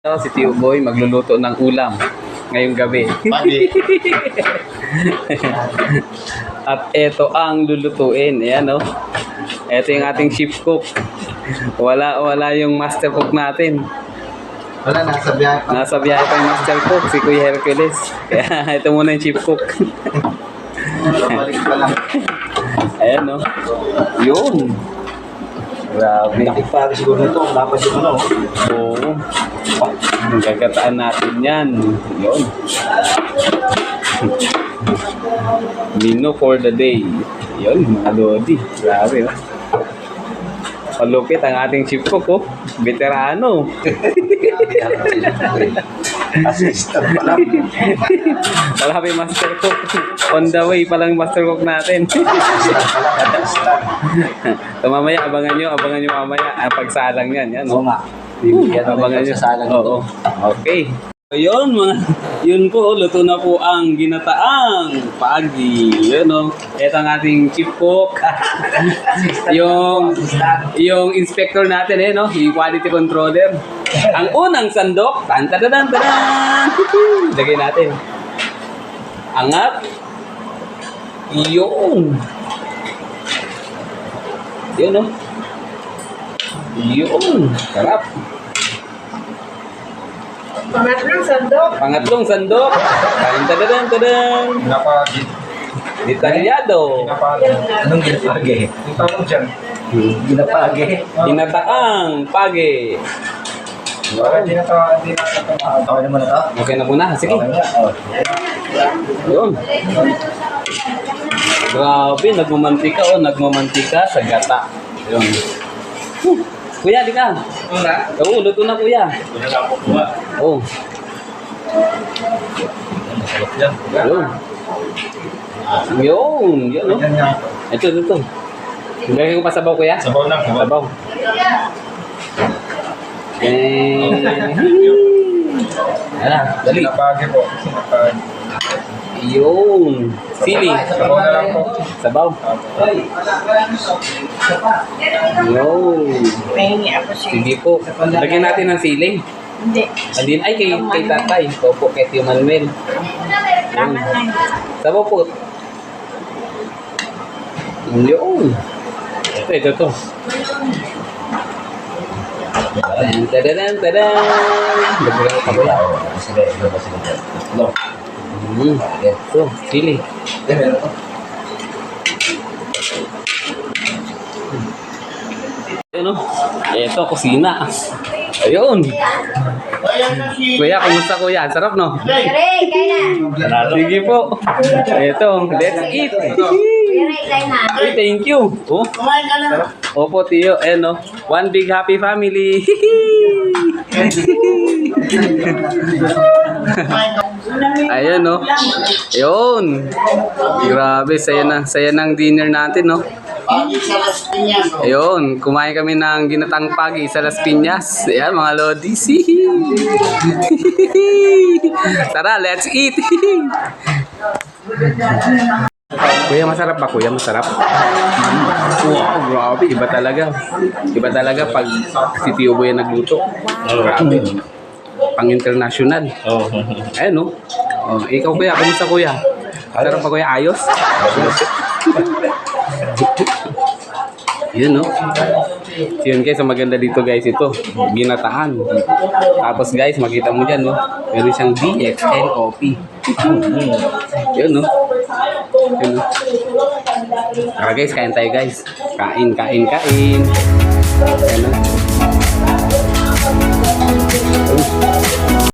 Ito, si Tio Boy magluluto ng ulam ngayong gabi. Pagi. At ito ang lulutuin. Ayan, oh. Ito yung ating chief cook. Wala, wala yung master cook natin. Wala, nasa biyahe pa. Nasa biyahe pa yung master cook, si Kuya Hercules. Kaya ito muna yung chief cook. Balik pa lang. Ayan, oh. Yun. Grabe. Laki pa siguro nito. Dapat yung ano. Oo. Gagataan natin yan. Yun. Mino for the day. Yun, mga lodi. Grabe, oh. Palupit ang ating chief cook, oh. Veterano. Assistant pa lang. Wala pa yung master cook. On the way pa lang master cook natin. So mamaya, abangan nyo, abangan nyo mamaya. Ang pagsalang yan. Yan, Oo nga. Bibigyan ng Abangan nyo. pagsasalang Oo. Okay. So, yun, mga, yun po, luto na po ang ginataang pagi. Yun, oh. Ito ang ating chief cook. yung, yung inspector natin, eh, no? Yung quality controller. Ang unang sandok, tan tan tan tan Lagay natin. Angat. Yun. Yun, no? Yun. Sarap. Pangatlong sandok. Pangatlong sandok. Tan tan tan tan Pinapagit. Detalyado. Anong ginapagi? Yung tawag dyan. Ginapagi. Tinataang pagi. Parang di na ito. Di na ito. Okay naman ito. Okay na muna. Sige. Okay na. Oh. Yun. Grabe, nagmamantika oh, nagmamantika sa gata. Yun. Huh. Kuya, di ka. Oo, luto na kuya. Oo. Yun. Yun, yun oh. Yan nga. Ito, ito. Lagay ko pa sabaw kuya? Sabaw lang. Sabaw. Eh. Ala, dali. Pinapagi po. Pinapagi. Yun. Sili. Sabaw na lang po. Sabaw. Yun. Mahingi ako siya. Sige po. Lagyan natin ng sili. Hindi. Andin, ay, kay, kay tatay. Opo, kay Tio Manuel. Yun. Sabaw po. Yun. Ito, ito, ito. Tadan, tadan, tadan. Lagyan ko pa kuya. Sige, ito ba sila dyan? Ano? Hmm. Ito, sili. Yan, meron. Ano? Ito, kusina. Ayun. Kuya, kumusta kuya? Sarap, no? Ray, kaya na. Sige po. Ito, let's eat. Ay, thank you. Oh, Kumain ka na. opo, Tiyo. Eh, no? One big happy family. Ayun, no? Ayun. Grabe, saya na. Saya ng dinner natin, no? Ayun, kumain kami ng ginatang pagi sa Las Piñas. Ayan, mga lodis. Tara, let's eat. Kuya, masarap ba? Kuya, masarap? Wow, grabe. Iba talaga. Iba talaga pag si Tio Boy nagluto. Grabe. Pang-international. Oo. Ayan, no? Oh, ikaw, kuya. Kamusta, kuya? Sarap pa, kuya? Ayos? Yun, no? Yun, guys. Ang maganda dito, guys, ito. Ginataan. Tapos, guys, makita mo dyan, no? Meron siyang coffee. Yun, no? Tara guys, kain tayo guys. Kain, kain, kain. Ayan na.